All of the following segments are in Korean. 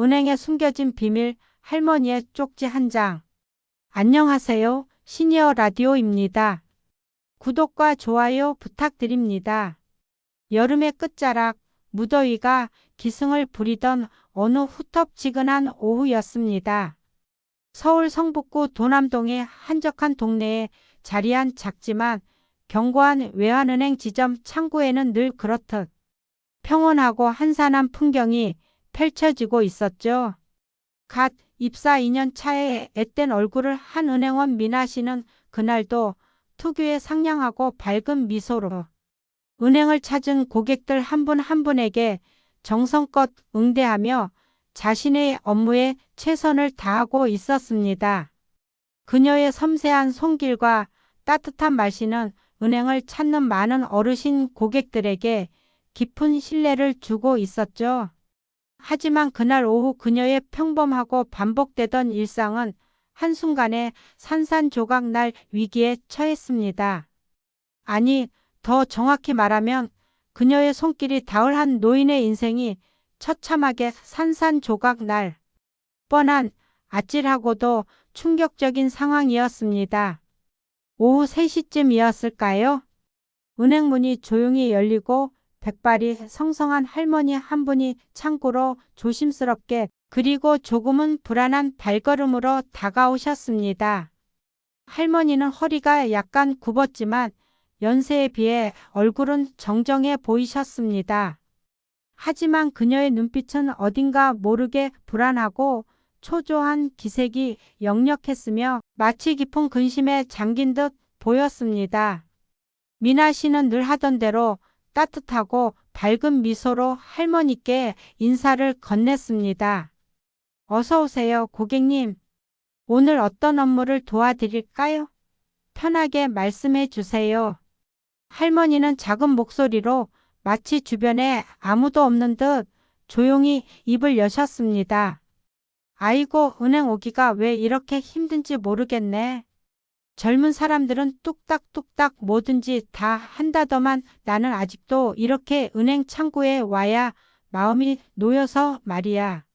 은행에 숨겨진 비밀 할머니의 쪽지 한 장. 안녕하세요. 시니어 라디오입니다. 구독과 좋아요 부탁드립니다. 여름의 끝자락 무더위가 기승을 부리던 어느 후텁지근한 오후였습니다. 서울 성북구 도남동의 한적한 동네에 자리한 작지만 견고한 외환은행 지점 창구에는 늘 그렇듯 평온하고 한산한 풍경이 펼쳐지고 있었죠. 갓 입사 2년 차에 앳된 얼굴을 한 은행원 미나 씨는 그날도 특유의 상냥하고 밝은 미소로 은행을 찾은 고객들 한분한 분에게 정성껏 응대하며 자신의 업무에 최선을 다하고 있었습니다. 그녀의 섬세한 손길과 따뜻한 말씨는 은행을 찾는 많은 어르신 고객들에게 깊은 신뢰를 주고 있었죠. 하지만 그날 오후 그녀의 평범하고 반복되던 일상은 한순간에 산산조각 날 위기에 처했습니다. 아니, 더 정확히 말하면 그녀의 손길이 닿을 한 노인의 인생이 처참하게 산산조각 날 뻔한 아찔하고도 충격적인 상황이었습니다. 오후 3시쯤이었을까요? 은행 문이 조용히 열리고 백발이 성성한 할머니 한 분이 창고로 조심스럽게 그리고 조금은 불안한 발걸음으로 다가오셨습니다. 할머니는 허리가 약간 굽었지만 연세에 비해 얼굴은 정정해 보이셨습니다. 하지만 그녀의 눈빛은 어딘가 모르게 불안하고 초조한 기색이 역력했으며 마치 깊은 근심에 잠긴 듯 보였습니다. 미나 씨는 늘 하던 대로 따뜻하고 밝은 미소로 할머니께 인사를 건넸습니다. 어서 오세요, 고객님. 오늘 어떤 업무를 도와드릴까요? 편하게 말씀해 주세요. 할머니는 작은 목소리로 마치 주변에 아무도 없는 듯 조용히 입을 여셨습니다. 아이고, 은행 오기가 왜 이렇게 힘든지 모르겠네. 젊은 사람들은 뚝딱뚝딱 뭐든지 다 한다더만 나는 아직도 이렇게 은행 창구에 와야 마음이 놓여서 말이야.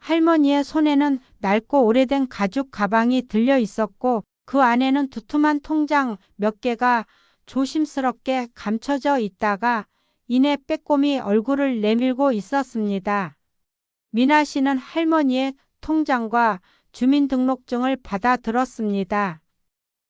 할머니의 손에는 낡고 오래된 가죽 가방이 들려 있었고 그 안에는 두툼한 통장 몇 개가 조심스럽게 감춰져 있다가 이내 빼꼼히 얼굴을 내밀고 있었습니다. 미나 씨는 할머니의 통장과 주민등록증을 받아 들었습니다.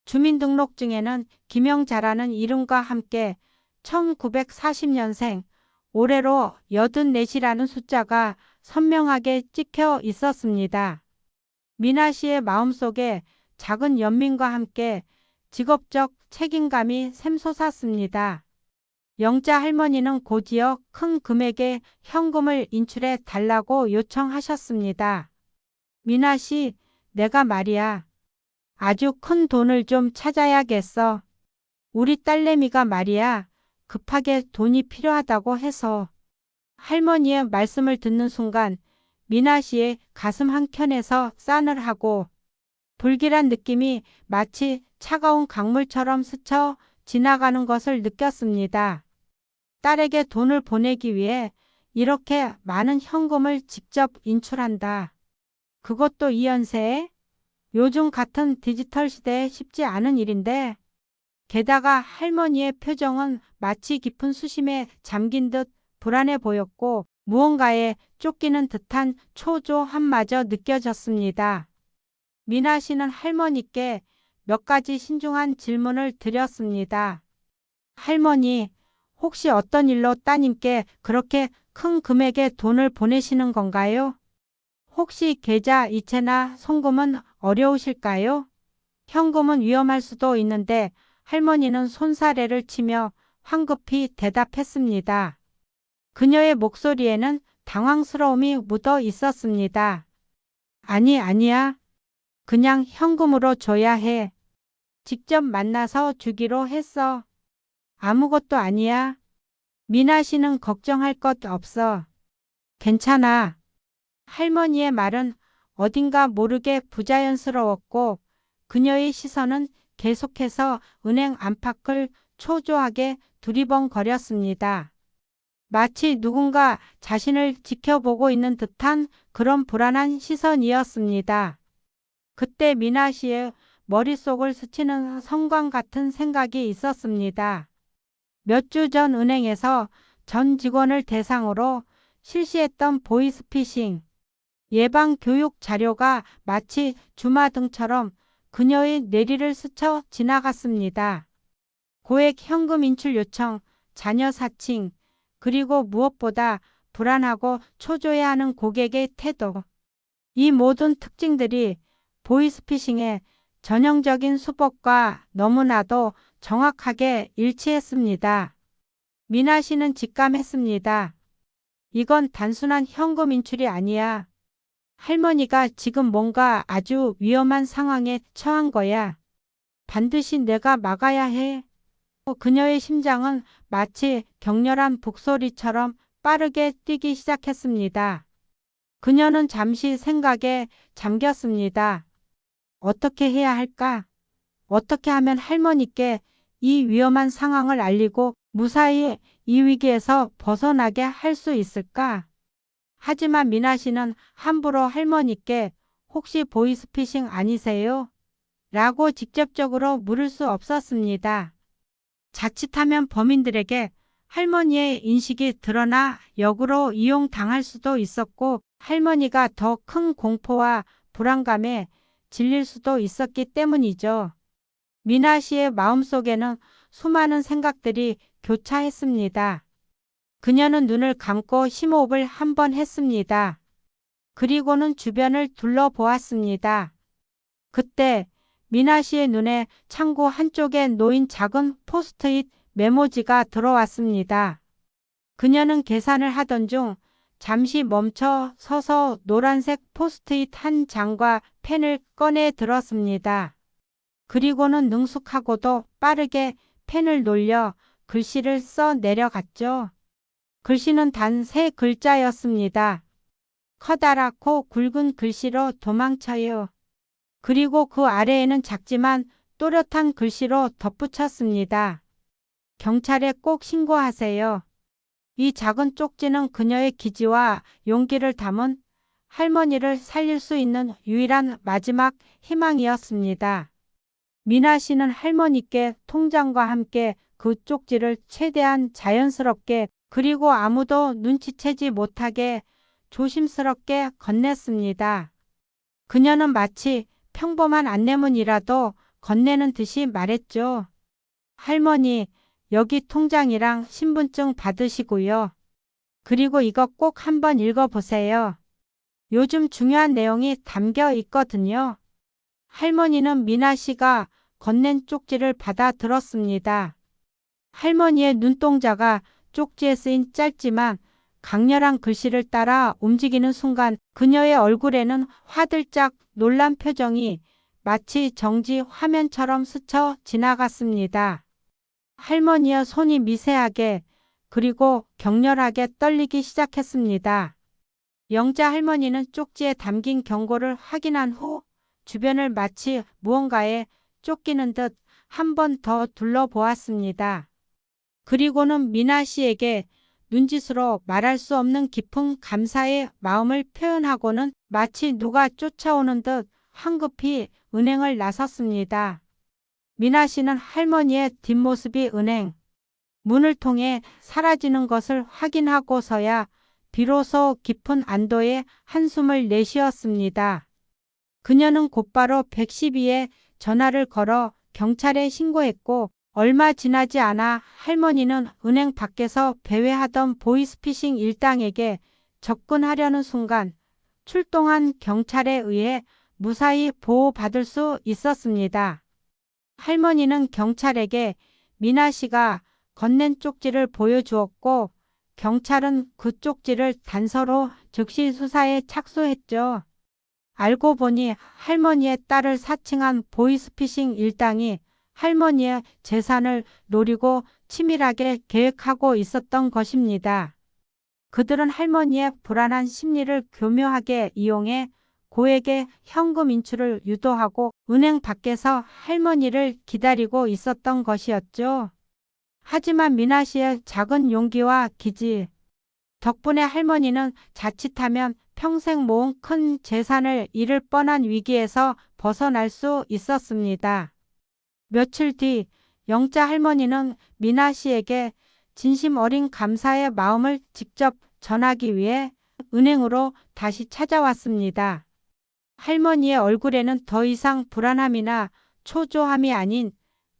주민등록증에는 김영자라는 이름과 함께 1940년생 올해로 84이라는 숫자가 선명하게 찍혀 있었습니다. 미나 씨의 마음속에 작은 연민과 함께 직업적 책임감이 샘솟았습니다. 영자 할머니는 곧이어 큰 금액의 현금을 인출해 달라고 요청하셨습니다. 미나 씨, 내가 말이야. 아주 큰 돈을 좀 찾아야겠어. 우리 딸내미가 말이야. 급하게 돈이 필요하다고 해서. 할머니의 말씀을 듣는 순간 미나 씨의 가슴 한켠에서 싸늘하고 불길한 느낌이 마치 차가운 강물처럼 스쳐 지나가는 것을 느꼈습니다. 딸에게 돈을 보내기 위해 이렇게 많은 현금을 직접 인출한다. 그것도 이 연세에? 요즘 같은 디지털 시대에 쉽지 않은 일인데 게다가 할머니의 표정은 마치 깊은 수심에 잠긴 듯 불안해 보였고 무언가에 쫓기는 듯한 초조함마저 느껴졌습니다. 미나 씨는 할머니께 몇 가지 신중한 질문을 드렸습니다. 할머니, 혹시 어떤 일로 따님께 그렇게 큰 금액의 돈을 보내시는 건가요? 혹시 계좌 이체나 송금은 어려우실까요? 현금은 위험할 수도 있는데 할머니는 손사래를 치며 황급히 대답했습니다. 그녀의 목소리에는 당황스러움이 묻어 있었습니다. 아니, 아니야. 그냥 현금으로 줘야 해. 직접 만나서 주기로 했어. 아무것도 아니야. 미나 씨는 걱정할 것 없어. 괜찮아. 할머니의 말은 어딘가 모르게 부자연스러웠고 그녀의 시선은 계속해서 은행 안팎을 초조하게 두리번거렸습니다. 마치 누군가 자신을 지켜보고 있는 듯한 그런 불안한 시선이었습니다. 그때 미나 씨의 머릿속을 스치는 성광 같은 생각이 있었습니다. 몇 주 전 은행에서 전 직원을 대상으로 실시했던 보이스피싱 예방 교육 자료가 마치 주마등처럼 그녀의 뇌리를 스쳐 지나갔습니다. 고액 현금 인출 요청, 자녀 사칭, 그리고 무엇보다 불안하고 초조해하는 고객의 태도. 이 모든 특징들이 보이스피싱의 전형적인 수법과 너무나도 정확하게 일치했습니다. 미나 씨는 직감했습니다. 이건 단순한 현금 인출이 아니야. 할머니가 지금 뭔가 아주 위험한 상황에 처한 거야. 반드시 내가 막아야 해. 그녀의 심장은 마치 격렬한 북소리처럼 빠르게 뛰기 시작했습니다. 그녀는 잠시 생각에 잠겼습니다. 어떻게 해야 할까? 어떻게 하면 할머니께 이 위험한 상황을 알리고 무사히 이 위기에서 벗어나게 할 수 있을까? 하지만 미나 씨는 함부로 할머니께 혹시 보이스피싱 아니세요? 라고 직접적으로 물을 수 없었습니다. 자칫하면 범인들에게 할머니의 인식이 드러나 역으로 이용당할 수도 있었고 할머니가 더 큰 공포와 불안감에 질릴 수도 있었기 때문이죠. 미나 씨의 마음속에는 수많은 생각들이 교차했습니다. 그녀는 눈을 감고 심호흡을 한 번 했습니다. 그리고는 주변을 둘러보았습니다. 그때 미나 씨의 눈에 창고 한쪽에 놓인 작은 포스트잇 메모지가 들어왔습니다. 그녀는 계산을 하던 중 잠시 멈춰 서서 노란색 포스트잇 한 장과 펜을 꺼내 들었습니다. 그리고는 능숙하고도 빠르게 펜을 놀려 글씨를 써 내려갔죠. 글씨는 단 세 글자였습니다. 커다랗고 굵은 글씨로 도망쳐요. 그리고 그 아래에는 작지만 또렷한 글씨로 덧붙였습니다. 경찰에 꼭 신고하세요. 이 작은 쪽지는 그녀의 기지와 용기를 담은 할머니를 살릴 수 있는 유일한 마지막 희망이었습니다. 미나 씨는 할머니께 통장과 함께 그 쪽지를 최대한 자연스럽게 그리고 아무도 눈치채지 못하게 조심스럽게 건넸습니다. 그녀는 마치 평범한 안내문이라도 건네는 듯이 말했죠. 할머니, 여기 통장이랑 신분증 받으시고요. 그리고 이거 꼭 한번 읽어보세요. 요즘 중요한 내용이 담겨 있거든요. 할머니는 미나 씨가 건넨 쪽지를 받아 들었습니다. 할머니의 눈동자가 쪽지에 쓰인 짧지만 강렬한 글씨를 따라 움직이는 순간 그녀의 얼굴에는 화들짝 놀란 표정이 마치 정지 화면처럼 스쳐 지나갔습니다. 할머니의 손이 미세하게 그리고 격렬하게 떨리기 시작했습니다. 영자 할머니는 쪽지에 담긴 경고를 확인한 후 주변을 마치 무언가에 쫓기는 듯 한 번 더 둘러보았습니다. 그리고는 미나 씨에게 눈짓으로 말할 수 없는 깊은 감사의 마음을 표현하고는 마치 누가 쫓아오는 듯 황급히 은행을 나섰습니다. 미나 씨는 할머니의 뒷모습이 은행 문을 통해 사라지는 것을 확인하고서야 비로소 깊은 안도의 한숨을 내쉬었습니다. 그녀는 곧바로 112에 전화를 걸어 경찰에 신고했고 얼마 지나지 않아 할머니는 은행 밖에서 배회하던 보이스피싱 일당에게 접근하려는 순간 출동한 경찰에 의해 무사히 보호받을 수 있었습니다. 할머니는 경찰에게 미나 씨가 건넨 쪽지를 보여주었고 경찰은 그 쪽지를 단서로 즉시 수사에 착수했죠. 알고 보니 할머니의 딸을 사칭한 보이스피싱 일당이 할머니의 재산을 노리고 치밀하게 계획하고 있었던 것입니다. 그들은 할머니의 불안한 심리를 교묘하게 이용해 고액의 현금 인출을 유도하고 은행 밖에서 할머니를 기다리고 있었던 것이었죠. 하지만 미나 씨의 작은 용기와 기지, 덕분에 할머니는 자칫하면 평생 모은 큰 재산을 잃을 뻔한 위기에서 벗어날 수 있었습니다. 며칠 뒤 영자 할머니는 미나 씨에게 진심 어린 감사의 마음을 직접 전하기 위해 은행으로 다시 찾아왔습니다. 할머니의 얼굴에는 더 이상 불안함이나 초조함이 아닌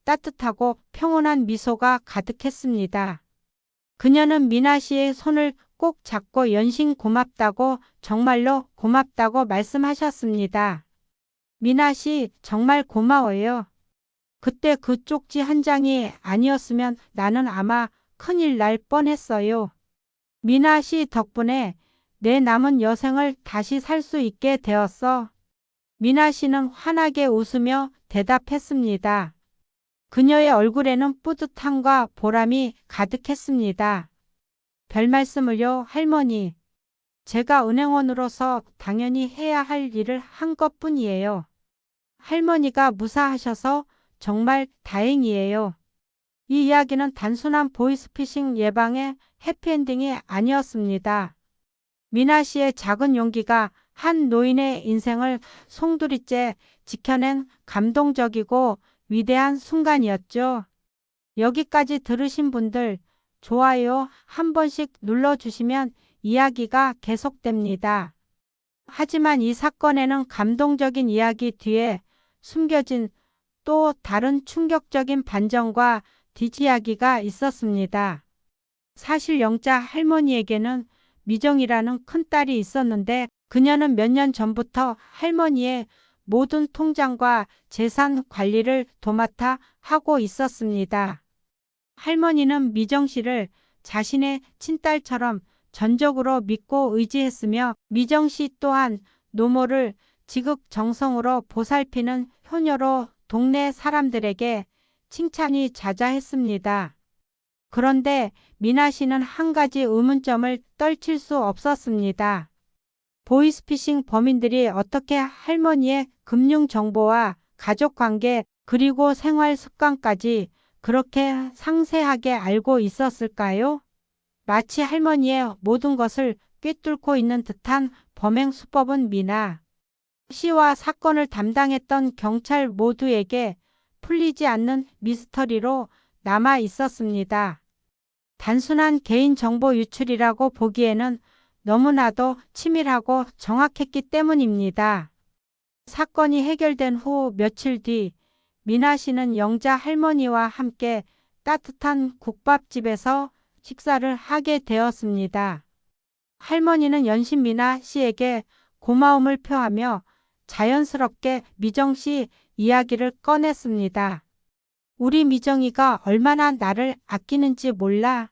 따뜻하고 평온한 미소가 가득했습니다. 그녀는 미나 씨의 손을 꼭 잡고 연신 고맙다고 정말로 고맙다고 말씀하셨습니다. 미나 씨 정말 고마워요. 그때 그 쪽지 한 장이 아니었으면 나는 아마 큰일 날 뻔했어요. 미나 씨 덕분에 내 남은 여생을 다시 살 수 있게 되었어. 미나 씨는 환하게 웃으며 대답했습니다. 그녀의 얼굴에는 뿌듯함과 보람이 가득했습니다. 별 말씀을요, 할머니. 제가 은행원으로서 당연히 해야 할 일을 한 것 뿐이에요. 할머니가 무사하셔서 정말 다행이에요. 이 이야기는 단순한 보이스피싱 예방의 해피엔딩이 아니었습니다. 미나 씨의 작은 용기가 한 노인의 인생을 송두리째 지켜낸 감동적이고 위대한 순간이었죠. 여기까지 들으신 분들 좋아요 한 번씩 눌러주시면 이야기가 계속됩니다. 하지만 이 사건에는 감동적인 이야기 뒤에 숨겨진 또 다른 충격적인 반전과 뒷이야기가 있었습니다. 사실 영자 할머니에게는 미정이라는 큰딸이 있었는데 그녀는 몇 년 전부터 할머니의 모든 통장과 재산 관리를 도맡아 하고 있었습니다. 할머니는 미정 씨를 자신의 친딸처럼 전적으로 믿고 의지했으며 미정 씨 또한 노모를 지극정성으로 보살피는 효녀로 동네 사람들에게 칭찬이 자자했습니다. 그런데 미나 씨는 한 가지 의문점을 떨칠 수 없었습니다. 보이스피싱 범인들이 어떻게 할머니의 금융 정보와 가족 관계 그리고 생활 습관까지 그렇게 상세하게 알고 있었을까요? 마치 할머니의 모든 것을 꿰뚫고 있는 듯한 범행 수법은 미나 씨와 사건을 담당했던 경찰 모두에게 풀리지 않는 미스터리로 남아 있었습니다. 단순한 개인 정보 유출이라고 보기에는 너무나도 치밀하고 정확했기 때문입니다. 사건이 해결된 후 며칠 뒤 미나 씨는 영자 할머니와 함께 따뜻한 국밥집에서 식사를 하게 되었습니다. 할머니는 연신 미나 씨에게 고마움을 표하며 자연스럽게 미정 씨 이야기를 꺼냈습니다. 우리 미정이가 얼마나 나를 아끼는지 몰라.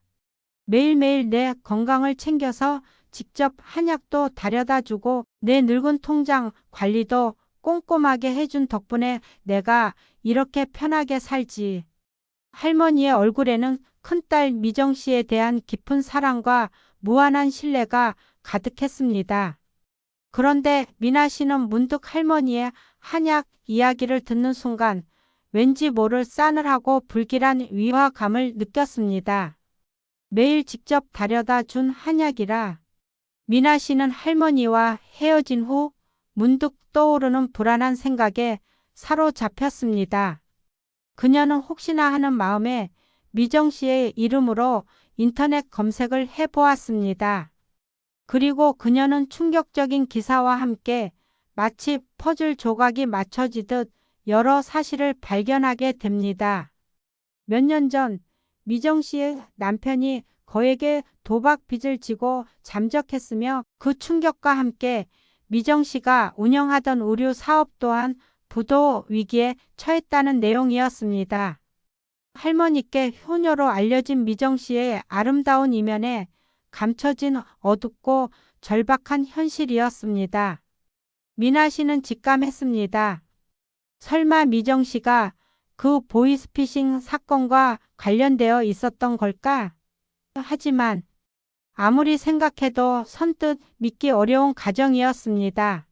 매일매일 내 건강을 챙겨서 직접 한약도 다려다 주고 내 늙은 통장 관리도 꼼꼼하게 해준 덕분에 내가 이렇게 편하게 살지. 할머니의 얼굴에는 큰딸 미정 씨에 대한 깊은 사랑과 무한한 신뢰가 가득했습니다. 그런데 미나 씨는 문득 할머니의 한약 이야기를 듣는 순간 왠지 모를 싸늘하고 불길한 위화감을 느꼈습니다. 매일 직접 다려다 준 한약이라 미나 씨는 할머니와 헤어진 후 문득 떠오르는 불안한 생각에 사로잡혔습니다. 그녀는 혹시나 하는 마음에 미정 씨의 이름으로 인터넷 검색을 해보았습니다. 그리고 그녀는 충격적인 기사와 함께 마치 퍼즐 조각이 맞춰지듯 여러 사실을 발견하게 됩니다. 몇 년 전 미정 씨의 남편이 거에게 도박 빚을 지고 잠적했으며 그 충격과 함께 미정 씨가 운영하던 의류 사업 또한 부도 위기에 처했다는 내용이었습니다. 할머니께 효녀로 알려진 미정 씨의 아름다운 이면에 감춰진 어둡고 절박한 현실이었습니다. 미나 씨는 직감했습니다. 설마 미정 씨가 그 보이스피싱 사건과 관련되어 있었던 걸까? 하지만 아무리 생각해도 선뜻 믿기 어려운 가정이었습니다.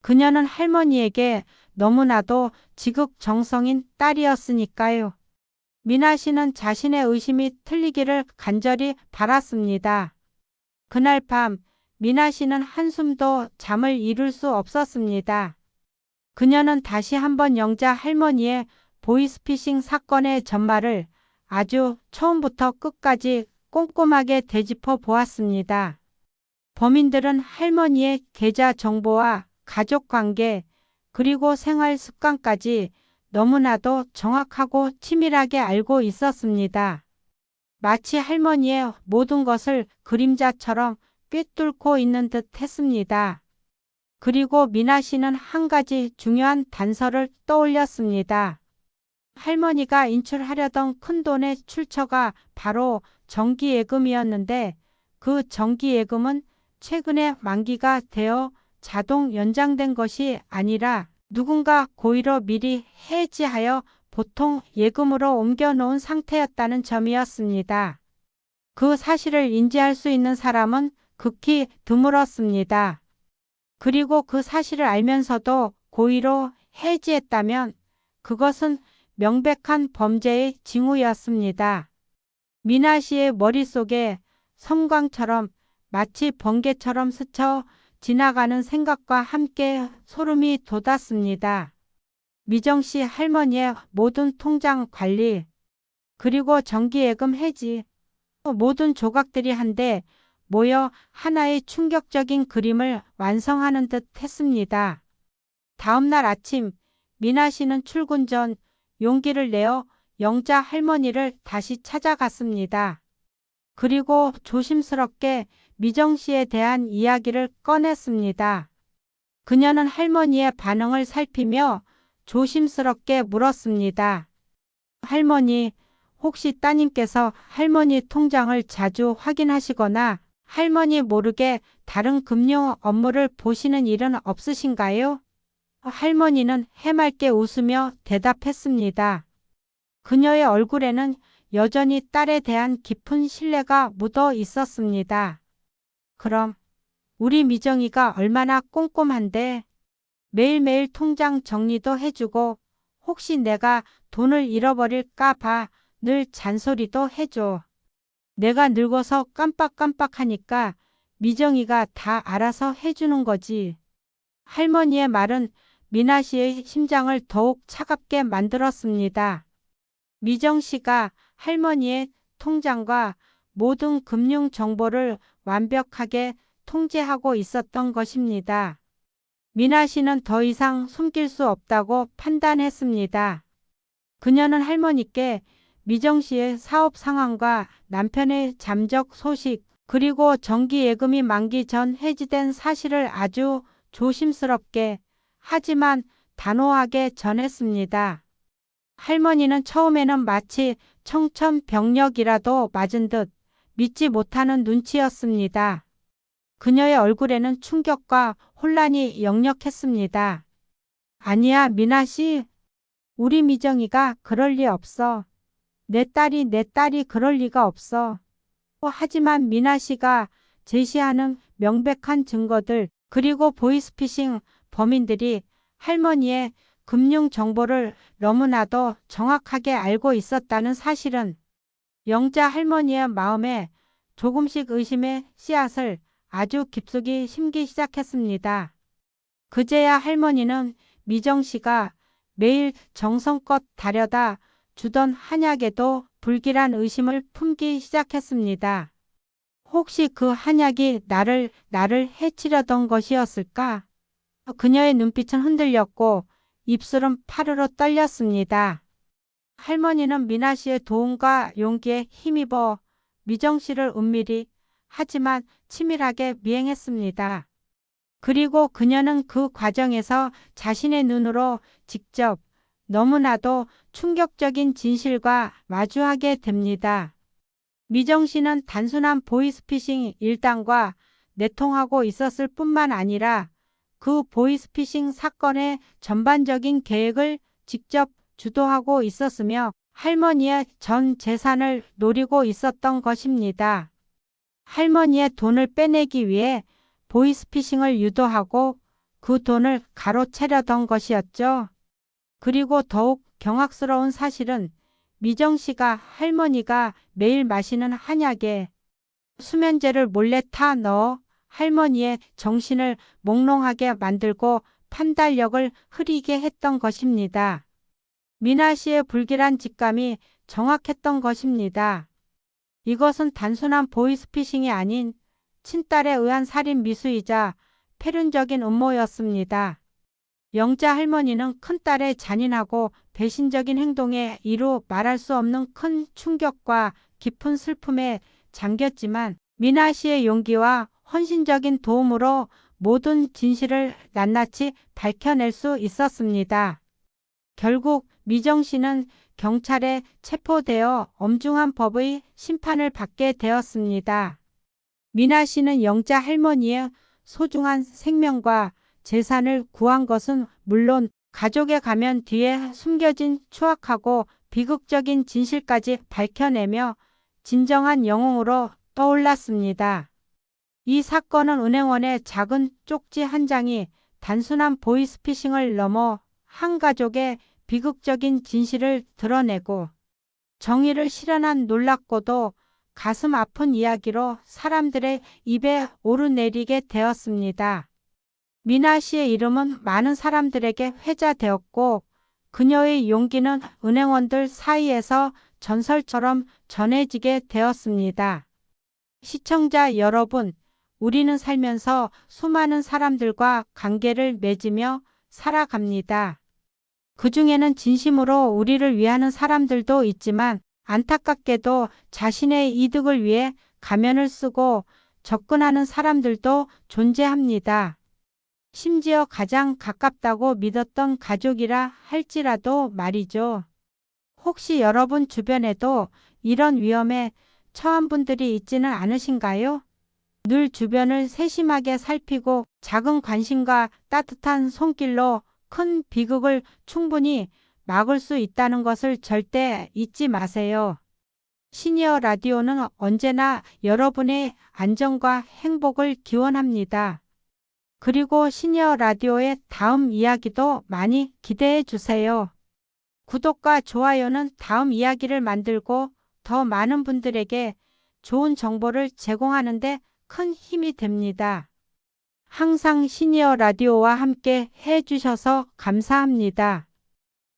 그녀는 할머니에게 너무나도 지극정성인 딸이었으니까요. 미나 씨는 자신의 의심이 틀리기를 간절히 바랐습니다. 그날 밤 미나 씨는 한숨도 잠을 이룰 수 없었습니다. 그녀는 다시 한번 영자 할머니의 보이스피싱 사건의 전말을 아주 처음부터 끝까지 꼼꼼하게 되짚어 보았습니다. 범인들은 할머니의 계좌 정보와 가족 관계, 그리고 생활 습관까지 너무나도 정확하고 치밀하게 알고 있었습니다. 마치 할머니의 모든 것을 그림자처럼 꿰뚫고 있는 듯 했습니다. 그리고 미나 씨는 한 가지 중요한 단서를 떠올렸습니다. 할머니가 인출하려던 큰 돈의 출처가 바로 정기예금이었는데 그 정기예금은 최근에 만기가 되어 자동 연장된 것이 아니라 누군가 고의로 미리 해지하여 보통 예금으로 옮겨놓은 상태였다는 점이었습니다. 그 사실을 인지할 수 있는 사람은 극히 드물었습니다. 그리고 그 사실을 알면서도 고의로 해지했다면 그것은 명백한 범죄의 징후였습니다. 미나 씨의 머릿속에 섬광처럼 마치 번개처럼 스쳐 지나가는 생각과 함께 소름이 돋았습니다. 미정 씨 할머니의 모든 통장 관리, 그리고 정기예금 해지, 모든 조각들이 한데 모여 하나의 충격적인 그림을 완성하는 듯 했습니다. 다음 날 아침, 미나 씨는 출근 전 용기를 내어 영자 할머니를 다시 찾아갔습니다. 그리고 조심스럽게 미정 씨에 대한 이야기를 꺼냈습니다. 그녀는 할머니의 반응을 살피며 조심스럽게 물었습니다. 할머니, 혹시 따님께서 할머니 통장을 자주 확인하시거나 할머니 모르게 다른 금융 업무를 보시는 일은 없으신가요? 할머니는 해맑게 웃으며 대답했습니다. 그녀의 얼굴에는 여전히 딸에 대한 깊은 신뢰가 묻어 있었습니다. 그럼 우리 미정이가 얼마나 꼼꼼한데 매일매일 통장 정리도 해주고 혹시 내가 돈을 잃어버릴까 봐 늘 잔소리도 해줘. 내가 늙어서 깜빡깜빡하니까 미정이가 다 알아서 해주는 거지. 할머니의 말은 미나 씨의 심장을 더욱 차갑게 만들었습니다. 미정 씨가 할머니의 통장과 모든 금융 정보를 완벽하게 통제하고 있었던 것입니다. 미나 씨는 더 이상 숨길 수 없다고 판단했습니다. 그녀는 할머니께 미정 씨의 사업 상황과 남편의 잠적 소식, 그리고 정기 예금이 만기 전 해지된 사실을 아주 조심스럽게 하지만 단호하게 전했습니다. 할머니는 처음에는 마치 청천벽력이라도 맞은 듯 믿지 못하는 눈치였습니다. 그녀의 얼굴에는 충격과 혼란이 역력했습니다. 아니야, 미나 씨. 우리 미정이가 그럴 리 없어. 내 딸이 내 딸이 그럴 리가 없어. 하지만 미나 씨가 제시하는 명백한 증거들 그리고 보이스피싱 범인들이 할머니의 금융 정보를 너무나도 정확하게 알고 있었다는 사실은 영자 할머니의 마음에 조금씩 의심의 씨앗을 아주 깊숙이 심기 시작했습니다. 그제야 할머니는 미정 씨가 매일 정성껏 다려다 주던 한약에도 불길한 의심을 품기 시작했습니다. 혹시 그 한약이 나를, 나를 해치려던 것이었을까? 그녀의 눈빛은 흔들렸고 입술은 파르르 떨렸습니다. 할머니는 미나 씨의 도움과 용기에 힘입어 미정 씨를 은밀히 하지만 치밀하게 미행했습니다. 그리고 그녀는 그 과정에서 자신의 눈으로 직접 너무나도 충격적인 진실과 마주하게 됩니다. 미정 씨는 단순한 보이스피싱 일당과 내통하고 있었을 뿐만 아니라 그 보이스피싱 사건의 전반적인 계획을 직접 주도하고 있었으며 할머니의 전 재산을 노리고 있었던 것입니다. 할머니의 돈을 빼내기 위해 보이스피싱을 유도하고 그 돈을 가로채려던 것이었죠. 그리고 더욱 경악스러운 사실은 미정 씨가 할머니가 매일 마시는 한약에 수면제를 몰래 타 넣어 할머니의 정신을 몽롱하게 만들고 판단력을 흐리게 했던 것입니다. 미나 씨의 불길한 직감이 정확했던 것입니다. 이것은 단순한 보이스피싱이 아닌 친딸에 의한 살인 미수이자 패륜적인 음모였습니다. 영자 할머니는 큰딸의 잔인하고 배신적인 행동에 이루 말할 수 없는 큰 충격과 깊은 슬픔에 잠겼지만 미나 씨의 용기와 헌신적인 도움으로 모든 진실을 낱낱이 밝혀낼 수 있었습니다. 결국 미정 씨는 경찰에 체포되어 엄중한 법의 심판을 받게 되었습니다. 미나 씨는 영자 할머니의 소중한 생명과 재산을 구한 것은 물론 가족에 가면 뒤에 숨겨진 추악하고 비극적인 진실까지 밝혀내며 진정한 영웅으로 떠올랐습니다. 이 사건은 은행원의 작은 쪽지 한 장이 단순한 보이스피싱을 넘어 한 가족의 비극적인 진실을 드러내고 정의를 실현한 놀랍고도 가슴 아픈 이야기로 사람들의 입에 오르내리게 되었습니다. 미나 씨의 이름은 많은 사람들에게 회자되었고 그녀의 용기는 은행원들 사이에서 전설처럼 전해지게 되었습니다. 시청자 여러분, 우리는 살면서 수많은 사람들과 관계를 맺으며 살아갑니다. 그 중에는 진심으로 우리를 위하는 사람들도 있지만 안타깝게도 자신의 이득을 위해 가면을 쓰고 접근하는 사람들도 존재합니다. 심지어 가장 가깝다고 믿었던 가족이라 할지라도 말이죠. 혹시 여러분 주변에도 이런 위험에 처한 분들이 있지는 않으신가요? 늘 주변을 세심하게 살피고 작은 관심과 따뜻한 손길로 큰 비극을 충분히 막을 수 있다는 것을 절대 잊지 마세요. 시니어 라디오는 언제나 여러분의 안전과 행복을 기원합니다. 그리고 시니어 라디오의 다음 이야기도 많이 기대해 주세요. 구독과 좋아요는 다음 이야기를 만들고 더 많은 분들에게 좋은 정보를 제공하는 데 큰 힘이 됩니다. 항상 시니어 라디오와 함께 해 주셔서 감사합니다.